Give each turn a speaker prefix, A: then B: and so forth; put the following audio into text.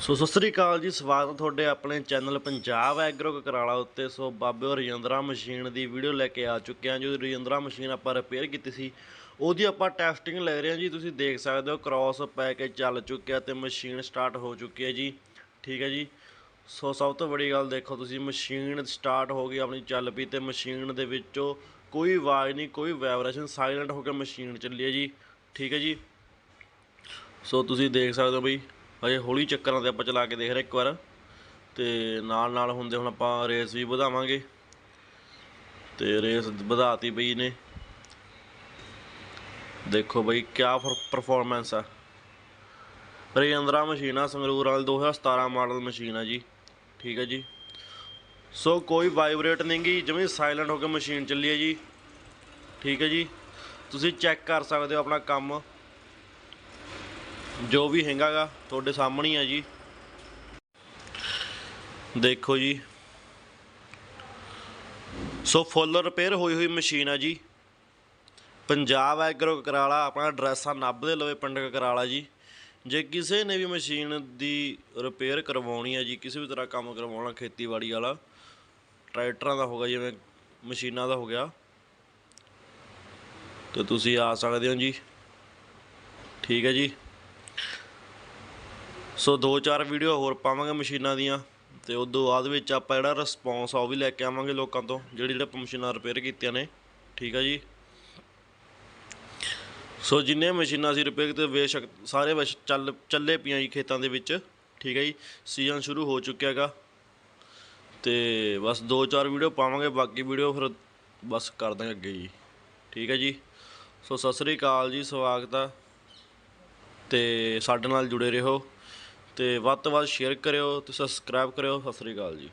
A: ਸੋ ਸਤਿ ਸ੍ਰੀ ਅਕਾਲ ਜੀ, ਸਵਾਗਤ ਤੁਹਾਡੇ ਆਪਣੇ ਚੈਨਲ ਪੰਜਾਬ ਐਗਰੋ ਕਰਾਲਾ ਉੱਤੇ। ਸੋ ਬਾਬੇ ਔਰ ਰਜਿੰਦਰਾ ਮਸ਼ੀਨ ਦੀ ਵੀਡੀਓ ਲੈ ਕੇ ਆ ਚੁੱਕੇ ਹਾਂ ਜੋ ਰਜਿੰਦਰਾ ਮਸ਼ੀਨ ਆਪਾਂ ਰਿਪੇਅਰ ਕੀਤੀ ਸੀ, ਉਹਦੀ ਆਪਾਂ ਟੈਸਟਿੰਗ ਲੈ ਰਹੇ ਹਾਂ ਜੀ, ਤੁਸੀਂ ਦੇਖ ਸਕਦੇ ਹੋ ਕ੍ਰਾਸ ਪੈ ਕੇ ਚੱਲ ਚੁੱਕਿਆ ਤੇ ਮਸ਼ੀਨ ਸਟਾਰਟ ਹੋ ਚੁੱਕੀ ਹੈ ਜੀ। ਠੀਕ ਹੈ ਜੀ? ਸੋ ਸਭ ਤੋਂ ਵੱਡੀ ਗੱਲ ਦੇਖੋ ਤੁਸੀਂ, ਮਸ਼ੀਨ ਸਟਾਰਟ ਹੋ ਗਈ ਆਪਣੀ ਚੱਲ ਪਈ ਤੇ ਮਸ਼ੀਨ ਦੇ ਵਿੱਚੋਂ ਕੋਈ ਆਵਾਜ਼ ਨਹੀਂ, ਕੋਈ ਵਾਈਬ੍ਰੇਸ਼ਨ ਸਾਇਲੈਂਟ ਹੋ ਕੇ ਮਸ਼ੀਨ ਚੱਲੀ ਹੈ ਜੀ। ਠੀਕ ਹੈ ਜੀ? ਸੋ ਤੁਸੀਂ ਦੇਖ ਸਕਦੇ ਹੋ ਬਈ ਹਜੇ ਹੌਲੀ ਚੱਕਰਾਂ ਤੇ ਆਪਾਂ ਚਲਾ ਕੇ ਦੇਖ ਰਹੇ ਇੱਕ ਵਾਰ। ਤੇ ਨਾਲ ਨਾਲ ਹੁੰਦੇ ਹੁਣ ਆਪਾਂ ਰੇਸ ਵੀ ਵਧਾਵਾਂਗੇ। ਤੇ ਰੇਸ ਵਧਾਤੀ ਬਈ ਨੇ। ਦੇਖੋ ਬਈ ਕਿਆ ਪਰਫਾਰਮੈਂਸ ਆ। ਰਜਿੰਦਰਾ ਮਸ਼ੀਨ ਆ, ਸੰਗਰੂਰ ਵਾਲੀ 2017 ਮਾਡਲ ਮਸ਼ੀਨ ਆ ਜੀ। ਠੀਕ ਹੈ ਜੀ। ਸੋ ਕੋਈ ਵਾਈਬ੍ਰੇਟ ਨਹੀਂ ਗੀ, ਜਿਵੇਂ ਸਾਇਲੈਂਟ ਹੋ ਕੇ ਮਸ਼ੀਨ ਚੱਲੀ ਹੈ ਜੀ। ਠੀਕ ਹੈ ਜੀ। ਤੁਸੀਂ ਚੈੱਕ ਕਰ ਸਕਦੇ ਹੋ ਆਪਣਾ ਕੰਮ। ਜੋ ਵੀ ਹੈਗਾਗਾ, ਤੁਹਾਡੇ ਸਾਹਮਣੇ ਹੀ ਆ ਜੀ। ਦੇਖੋ ਜੀ। ਸੋ ਫੁੱਲ ਰਿਪੇਅਰ ਹੋਈ ਹੋਈ ਮਸ਼ੀਨ ਆ ਜੀ। ਪੰਜਾਬ ਐਗਰੋ ਕਰਾਲਾ, ਆਪਣਾ ਐਡਰੈਸ ਆ, ਨੱਬ ਦੇ ਲਵੇ ਪਿੰਡ ਕਰਾਲਾ ਜੀ। ਜੇ ਕਿਸੇ ਨੇ ਵੀ ਮਸ਼ੀਨ ਦੀ ਰਿਪੇਅਰ ਕਰਵਾਉਣੀ ਹੈ ਜੀ, ਕਿਸੇ ਵੀ ਤਰ੍ਹਾਂ ਕੰਮ ਕਰਵਾਉਣਾ, ਖੇਤੀਬਾੜੀ ਵਾਲਾ, ਟਰੈਕਟਰਾਂ ਦਾ ਹੋਗਾ ਜਿਵੇਂ ਮਸ਼ੀਨਾਂ ਦਾ ਹੋ ਗਿਆ, ਤੇ ਤੁਸੀਂ ਆ ਸਕਦੇ ਹੋ ਜੀ। ਠੀਕ ਹੈ ਜੀ। ਸੋ ਦੋ ਚਾਰ ਵੀਡੀਓ ਹੋਰ ਪਾਵਾਂਗੇ ਮਸ਼ੀਨਾਂ ਦੀਆਂ ਤੇ ਤੋਂ ਬਾਅਦ ਵਿੱਚ ਆਪਾਂ ਜਿਹੜਾ ਰਿਸਪੌਂਸ ਆ ਉਹ ਵੀ ਲੈ ਕੇ ਆਵਾਂਗੇ ਲੋਕਾਂ ਤੋਂ, ਜਿਹੜੇ ਜਿਹੜੇ ਮਸ਼ੀਨਾਂ ਰਿਪੇਅਰ ਕੀਤੀਆਂ ਨੇ। ਠੀਕ ਆ ਜੀ? ਸੋ ਜਿੰਨੇ ਮਸ਼ੀਨਾਂ ਸੀ ਰਿਪੇਅਰ ਤੇ ਬੇਸ਼ੱਕ ਸਾਰੇ ਬਸ ਚੱਲ, ਚੱਲੇ ਪਈਆਂ ਜੀ ਖੇਤਾਂ ਦੇ ਵਿੱਚ। ਠੀਕ ਹੈ ਜੀ? ਸੀਜ਼ਨ ਸ਼ੁਰੂ ਹੋ ਚੁੱਕਿਆ ਹੈਗਾ। ਤੇ ਬਸ ਦੋ ਚਾਰ ਵੀਡੀਓ ਪਾਵਾਂਗੇ, ਬਾਕੀ ਵੀਡੀਓ ਫਿਰ ਬਸ ਕਰ ਦਾਂਗੇ ਅੱਗੇ ਜੀ। ਠੀਕ ਹੈ ਜੀ? ਸੋ ਸਤਿ ਸ੍ਰੀ ਅਕਾਲ ਜੀ, ਸਵਾਗਤ ਆ। ਤੇ ਸਾਡੇ ਨਾਲ ਜੁੜੇ ਰਹੋ। ਤੇ ਵੱਧ ਤੋਂ ਵੱਧ ਸ਼ੇਅਰ ਕਰਿਓ ਤੇ ਸਬਸਕ੍ਰਾਈਬ ਕਰਿਓ। ਸਤਿ ਸ੍ਰੀ ਅਕਾਲ ਜੀ।